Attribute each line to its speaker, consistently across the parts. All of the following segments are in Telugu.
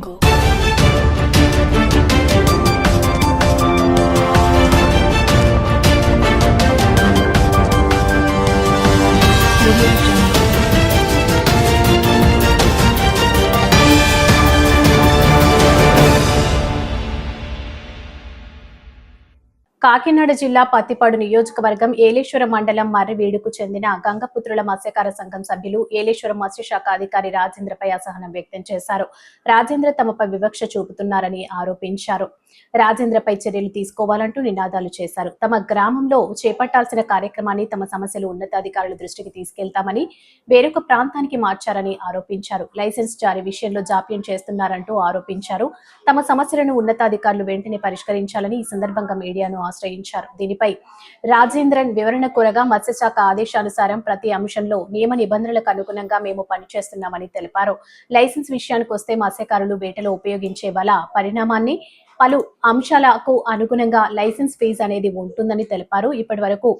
Speaker 1: jungle. కాకినాడ జిల్లా పత్తిపాడు నియోజకవర్గం ఏలేశ్వరం మండలం మర్రివీడుకు చెందిన గంగపుత్రుల మత్స్యకార సంఘం సభ్యులు ఏలేశ్వరం మత్స్యశాఖ అధికారి రాజేంద్రపై అసహనం వ్యక్తం చేశారు. రాజేంద్ర తమపై వివక్ష చూపుతున్నారని ఆరోపించారు. రాజేంద్రపై చర్యలు తీసుకోవాలంటూ నినాదాలు చేశారు. తమ గ్రామంలో చేపట్టాల్సిన కార్యక్రమాన్ని తమ సమస్యలు ఉన్నతాధికారుల దృష్టికి తీసుకెళ్తామని వేరొక ప్రాంతానికి మార్చారని ఆరోపించారు. లైసెన్స్ జారీ విషయంలో జాప్యం చేస్తున్నారంటూ ఆరోపించారు. తమ సమస్యలను ఉన్నతాధికారులు వెంటనే పరిష్కరించాలని ఈ సందర్భంగా మీడియాను ఆశ్రయించారు. దీనిపై రాజేంద్రన్ వివరణ కోరగా మత్స్యశాఖ ఆదేశానుసారం ప్రతి అంశంలో నియమ నిబంధనలకు అనుగుణంగా మేము పనిచేస్తున్నామని తెలిపారు. లైసెన్స్ విషయానికి వస్తే మత్స్యకారులు వేటలో ఉపయోగించే వల పరిణామాన్ని పలు అంశాలకు అనుగుణంగా లైసెన్స్ ఫీజు అనేది ఉంటుందని తెలిపారు. ఇప్పటి వరకు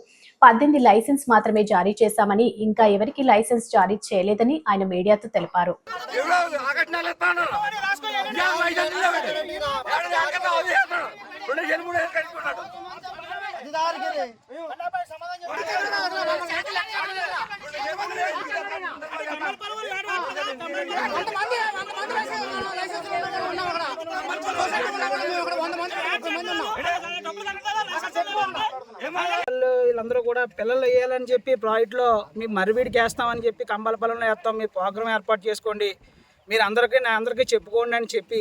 Speaker 1: పద్దెనిమిది లైసెన్స్ మాత్రమే జారీ చేశామని ఇంకా ఎవరికి లైసెన్స్ జారీ చేయలేదని ఆయన మీడియాతో తెలిపారు.
Speaker 2: రెండు కట్టుకున్నాడు.
Speaker 3: వీళ్ళందరూ కూడా పిల్లలు వేయాలని చెప్పి ప్రాజెక్ట్లో మీ మరివీడికి వేస్తామని చెప్పి కంబాలపాలెంలో వేస్తాం మీ ప్రోగ్రామ్ ఏర్పాటు చేసుకోండి మీరు అందరికీ నా అందరికీ చెప్పుకోండి అని చెప్పి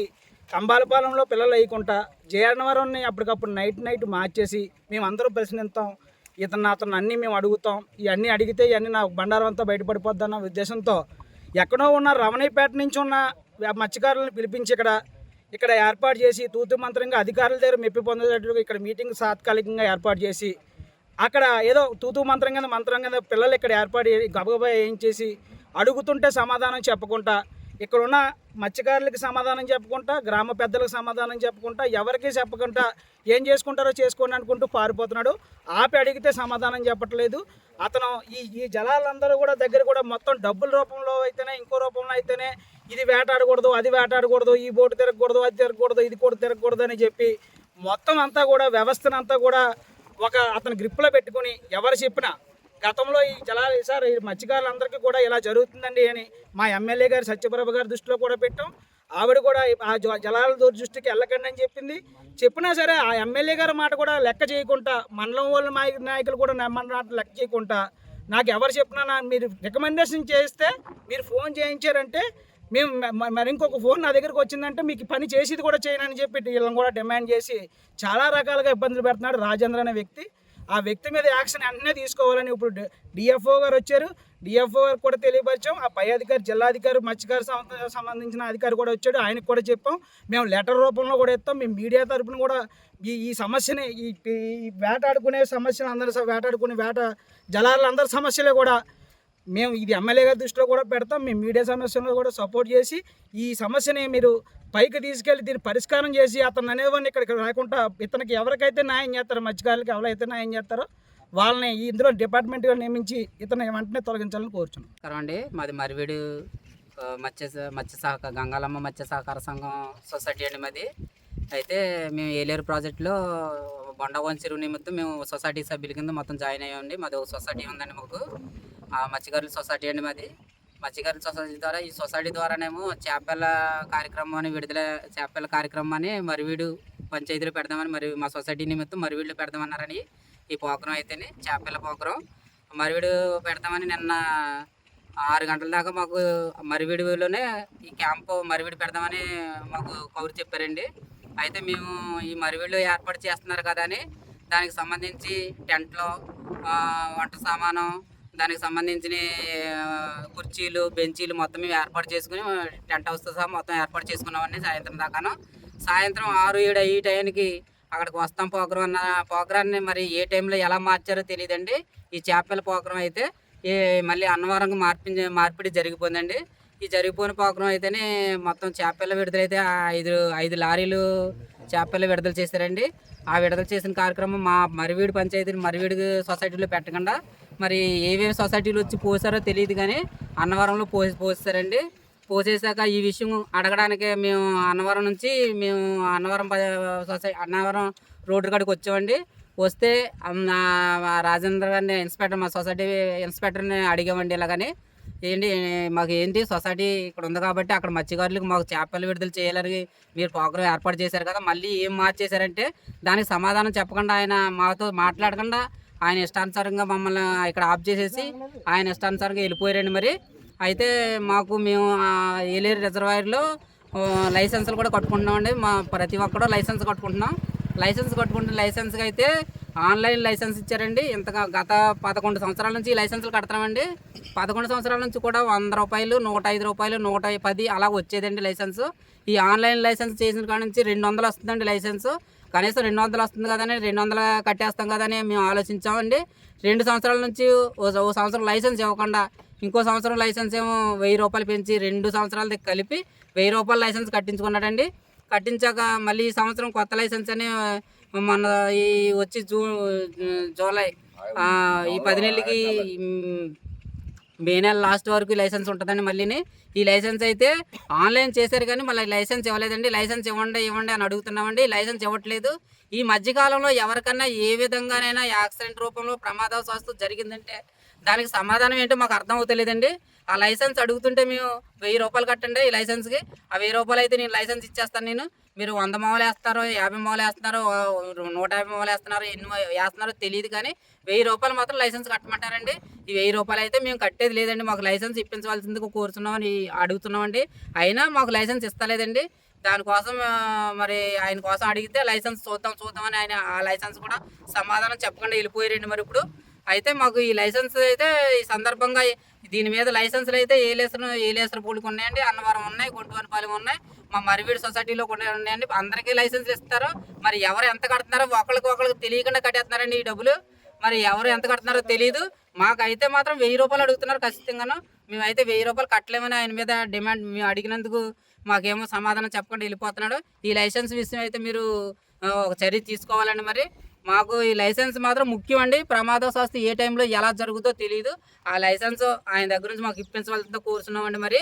Speaker 3: కంబాలపాలెంలో పిల్లలు వేయకుండా జయనవరంని అప్పటికప్పుడు నైట్ నైట్ మార్చేసి మేము ప్రశ్నిస్తాం ఇతను అతను అన్నీ మేము అడుగుతాం. ఇవన్నీ అడిగితే ఇవన్నీ నా బండారం అంతా బయటపడిపోద్దన్న ఉద్దేశంతో ఎక్కడో ఉన్న రమణీపేట నుంచి ఉన్న మత్స్యకారులను పిలిపించి ఇక్కడ ఇక్కడ ఏర్పాటు చేసి తూతు మంత్రంగా అధికారుల దగ్గర మెప్పి పొందేటట్టుగా ఇక్కడ మీటింగ్ తాత్కాలికంగా ఏర్పాటు చేసి అక్కడ ఏదో తూతు మంత్రం కింద మంత్రం కింద పిల్లలు ఇక్కడ ఏర్పాటు గబగబా ఏం చేసి అడుగుతుంటే సమాధానం చెప్పకుండా ఇక్కడ ఉన్న మత్స్యకారులకు సమాధానం చెప్పుకుంటా గ్రామ పెద్దలకు సమాధానం చెప్పుకుంటా ఎవరికి చెప్పకుండా ఏం చేసుకుంటారో చేసుకోండి అనుకుంటూ పారిపోతున్నాడు. ఆపి అడిగితే సమాధానం చెప్పట్లేదు. అతను ఈ ఈ జలాలందరూ కూడా దగ్గర కూడా మొత్తం డబ్బుల రూపంలో అయితేనే ఇంకో రూపంలో అయితేనే ఇది వేటాడకూడదు అది వేటాడకూడదు ఈ బోటు తిరగకూడదు అది తిరగకూడదు ఇది కూడా తిరగకూడదు అని చెప్పి మొత్తం అంతా కూడా వ్యవస్థను అంతా కూడా ఒక అతను గ్రిప్లో పెట్టుకుని ఎవరు చెప్పినా గతంలో ఈ జలాలు సార్ ఈ మత్స్యకారులందరికీ కూడా ఇలా జరుగుతుందండి అని మా ఎమ్మెల్యే గారు సత్యప్రభ గారి దృష్టిలో కూడా పెట్టాం. ఆవిడ కూడా ఆ జ- జలాల దృష్టికి వెళ్ళకండి అని చెప్పింది. చెప్పినా సరే ఆ ఎమ్మెల్యే గారి మాట కూడా లెక్క చేయకుండా మండలం వాళ్ళ నాయ- నాయకులు కూడా నా మన మాట లెక్క చేయకుండా నాకు ఎవరు చెప్పినా నా మీరు రికమెండేషన్ చేస్తే మీరు ఫోన్ చేయించారంటే మేము మరి ఇంకొక ఫోన్ నా దగ్గరికి వచ్చిందంటే మీకు పని చేసేది కూడా చేయనని చెప్పి వీళ్ళని కూడా డిమాండ్ చేసి చాలా రకాలుగా ఇబ్బందులు పెడుతున్నాడు రాజేంద్ర అనే వ్యక్తి. ఆ వ్యక్తి మీద యాక్షన్ వెంటనే తీసుకోవాలని ఇప్పుడు డిఎఫ్ఓ గారు వచ్చారు. డిఎఫ్ఓ గారు కూడా తెలియపరిచాం. ఆ పై అధికారి జిల్లాధికారి మత్స్యకారి సంబంధించిన అధికారి కూడా వచ్చాడు. ఆయనకు కూడా చెప్పాం. మేము లెటర్ రూపంలో కూడా ఇస్తాం. మేము మీడియా తరపున కూడా ఈ ఈ సమస్యని ఈ ఈ వేటాడుకునే సమస్యను అందరి వేటాడుకునే వేట జలాలందరి సమస్యలే కూడా మేము ఇది ఎమ్మెల్యే గారి దృష్టిలో కూడా పెడతాం. మేము మీడియా సమస్యలో కూడా సపోర్ట్ చేసి ఈ సమస్యని మీరు పైకి తీసుకెళ్ళి దీన్ని పరిష్కారం చేసి అతను అనేవాడిని ఇక్కడికి రాకుండా ఇతనికి ఎవరికైతే న్యాయం చేస్తారో మత్స్యకారులకు ఎవరైతే న్యాయం చేస్తారో వాళ్ళని ఇందులో డిపార్ట్మెంట్గా నియమించి ఇతను వెంటనే తొలగించాలని కోరుచున్నాం.
Speaker 4: నమస్కారం అండి. మాది మరివీడు మత్స్య మత్స్య సహకార గంగాలమ్మ మత్స్య సహకార సంఘం సొసైటీ అండి మాది. అయితే మేము ఏలేరు ప్రాజెక్టులో బొండవన్ చెరువు నిమిత్తం మేము సొసైటీ సభ్యుల కింద మొత్తం జాయిన్ అయ్యామండి. మాది ఒక సొసైటీ ఉందండి మాకు. ఆ మత్స్యకారుల సొసైటీ అండి మాది. మత్స్యకారుల సొసైటీ ద్వారా ఈ సొసైటీ ద్వారానేమో చేపల కార్యక్రమాన్ని విడుదల చేపల కార్యక్రమాన్ని మరివీడు పంచాయతీలో పెడదామని మరి మా సొసైటీ నిమిత్తం మరివీళ్ళు పెడదామన్నారని ఈ పోకరం అయితేనే చేపల పోకరం మరివీడు పెడతామని నిన్న ఆరు గంటల దాకా మాకు మరివిడిలోనే ఈ క్యాంపు మరివిడి పెడదామని మాకు కౌరు చెప్పారండి. అయితే మేము ఈ మరివిడిలో ఏర్పాటు చేస్తున్నారు కదా అని దానికి సంబంధించి టెంట్లు వంట సామానం దానికి సంబంధించిన కుర్చీలు బెంచీలు మొత్తం మేము ఏర్పాటు చేసుకుని టెంట్ హౌస్తో సహా మొత్తం ఏర్పాటు చేసుకున్నామండి సాయంత్రం దాకాను. సాయంత్రం ఆరు ఏడు అయ్యే టైంకి అక్కడికి వస్తాం పోకరం అన్న పోకరాన్ని మరి ఏ టైంలో ఎలా మార్చారో తెలియదండి ఈ చేపల పోకరం అయితే ఈ మళ్ళీ అన్నవరంగా మార్పి మార్పిడి జరిగిపోయిందండి. ఈ జరిగిపోయిన పోకరం అయితేనే మొత్తం చేపల విడుదలైతే ఆ ఐదు ఐదు లారీలు చేపలు విడుదల చేశారండి. ఆ విడుదల చేసిన కార్యక్రమం మా మరివీడు పంచాయతీని మరివీడు సొసైటీలో పెట్టకుండా మరి ఏవేవి సొసైటీలు వచ్చి పోసారో తెలియదు కానీ అన్నవరంలో పోసి పోసారండి పోసేసాక ఈ విషయం అడగడానికి మేము అన్నవరం నుంచి మేము అన్నవరం ప- సొసై అన్నవరం రోడ్డు కాడికి వచ్చామండి. వస్తే రాజేంద్ర గారిని ఇన్స్పెక్టర్ మా సొసైటీ ఇన్స్పెక్టర్ని అడిగామండి ఇలాగని. ఏంటి మాకు ఏంటి సొసైటీ ఇక్కడ ఉంది కాబట్టి అక్కడ మత్స్యకారులకు మాకు చేపలు విడుదల చేయాలని మీరు ప్రోగ్రామ్ ఏర్పాటు చేశారు కదా మళ్ళీ ఏం మార్చేశారంటే దానికి సమాధానం చెప్పకుండా ఆయన మాతో మాట్లాడకుండా ఆయన ఇష్టానుసారంగా మమ్మల్ని ఇక్కడ ఆఫ్ చేసేసి ఆయన ఇష్టానుసారంగా వెళ్ళిపోయారండి మరి. అయితే మాకు మేము ఏలేరు రిజర్వాయర్లో లైసెన్సులు కూడా కట్టుకుంటున్నామండి. మా ప్రతి ఒక్కడూ లైసెన్స్ కట్టుకుంటున్నాం. లైసెన్స్ కట్టుకుంటే లైసెన్స్కి అయితే ఆన్లైన్ లైసెన్స్ ఇచ్చారండి. ఇంతగా గత పదకొండు సంవత్సరాల నుంచి ఈ లైసెన్సులు కడతామండి పదకొండు సంవత్సరాల నుంచి కూడా వంద రూపాయలు నూట ఐదు రూపాయలు నూట పది అలా వచ్చేదండి లైసెన్స్. ఈ ఆన్లైన్ లైసెన్స్ చేసిన కాడ నుంచి రెండు వందలు వస్తుందండి లైసెన్స్. కనీసం రెండు వందలు వస్తుంది కదని రెండు వందలు కట్టేస్తాం కదని మేము ఆలోచించామండి. రెండు సంవత్సరాల నుంచి ఓ సంవత్సరం లైసెన్స్ ఇవ్వకుండా ఇంకో సంవత్సరం లైసెన్స్ ఏమో వెయ్యి రూపాయలు పెంచి రెండు సంవత్సరాలది కలిపి వెయ్యి రూపాయల లైసెన్స్ కట్టించుకున్నాడండి. కట్టించాక మళ్ళీ ఈ సంవత్సరం కొత్త లైసెన్స్ అని మన ఈ వచ్చి జూ జూలై ఈ పది నెలలకి మే నెల లాస్ట్ వరకు లైసెన్స్ ఉంటుందండి మళ్ళీని. ఈ లైసెన్స్ అయితే ఆన్లైన్ చేశారు కానీ మళ్ళీ లైసెన్స్ ఇవ్వలేదండి. లైసెన్స్ ఇవ్వండి ఇవ్వండి అని అడుగుతున్నామండి. లైసెన్స్ ఇవ్వట్లేదు. ఈ మధ్యకాలంలో ఎవరికన్నా ఏ విధంగానైనా యాక్సిడెంట్ రూపంలో ప్రమాదవశాస్తు జరిగిందంటే దానికి సమాధానం ఏంటో మాకు అర్థం అవుతలేదండి ఆ లైసెన్స్ అడుగుతుంటే మేము వెయ్యి రూపాయలు కట్టండి ఈ లైసెన్స్కి. ఆ వెయ్యి రూపాయలు అయితే నేను లైసెన్స్ ఇచ్చేస్తాను నేను. మీరు వంద మామూలు వేస్తారో యాభై మామూలు వేస్తున్నారో నూట యాభై మామూలు వేస్తున్నారో ఎన్ని వేస్తున్నారో తెలియదు కానీ వెయ్యి రూపాయలు మాత్రం లైసెన్స్ కట్టమంటారండి. ఈ వెయ్యి రూపాయలు అయితే మేము కట్టేది లేదండి. మాకు లైసెన్స్ ఇప్పించవలసిందిగా కోరుతున్నామని అడుగుతున్నామండి. అయినా మాకు లైసెన్స్ ఇస్తలేదండి. దానికోసం మరి ఆయన కోసం అడిగితే లైసెన్స్ చూద్దాం చూద్దామని ఆయన ఆ లైసెన్స్ కూడా సమాధానం చెప్పకుండా వెళ్ళిపోయారండి మరి ఇప్పుడు. అయితే మాకు ఈ లైసెన్స్ అయితే ఈ సందర్భంగా దీని మీద లైసెన్సులు అయితే ఏలేసరం ఏలేసర పూడికి ఉన్నాయండి అన్నవరం ఉన్నాయి గుంటువనపాలెం ఉన్నాయి మా మరివీడి సొసైటీలో కూడా ఉన్నాయండి. అందరికీ లైసెన్సులు ఇస్తారు. మరి ఎవరు ఎంత కడుతున్నారో ఒకరికి ఒకరికి తెలియకుండా కట్టేస్తున్నారండి ఈ డబ్బులు. మరి ఎవరు ఎంత కడుతున్నారో తెలియదు మాకైతే మాత్రం వెయ్యి రూపాయలు అడుగుతున్నారు ఖచ్చితంగాను. మేమైతే వెయ్యి రూపాయలు కట్టలేమని ఆయన మీద డిమాండ్ మేము అడిగినందుకు మాకేమో సమాధానం చెప్పకుండా వెళ్ళిపోతున్నాడు. ఈ లైసెన్స్ విషయం అయితే మీరు ఒక చర్య తీసుకోవాలండి మరి. మాకు ఈ లైసెన్స్ మాత్రం ముఖ్యం అండి ప్రమాదవశాస్తి ఏ టైంలో ఎలా జరుగుతుందో తెలియదు ఆ లైసెన్స్ ఆయన దగ్గర నుంచి మాకు ఇప్పించవలసిందో కోరుతున్నామండి మరి.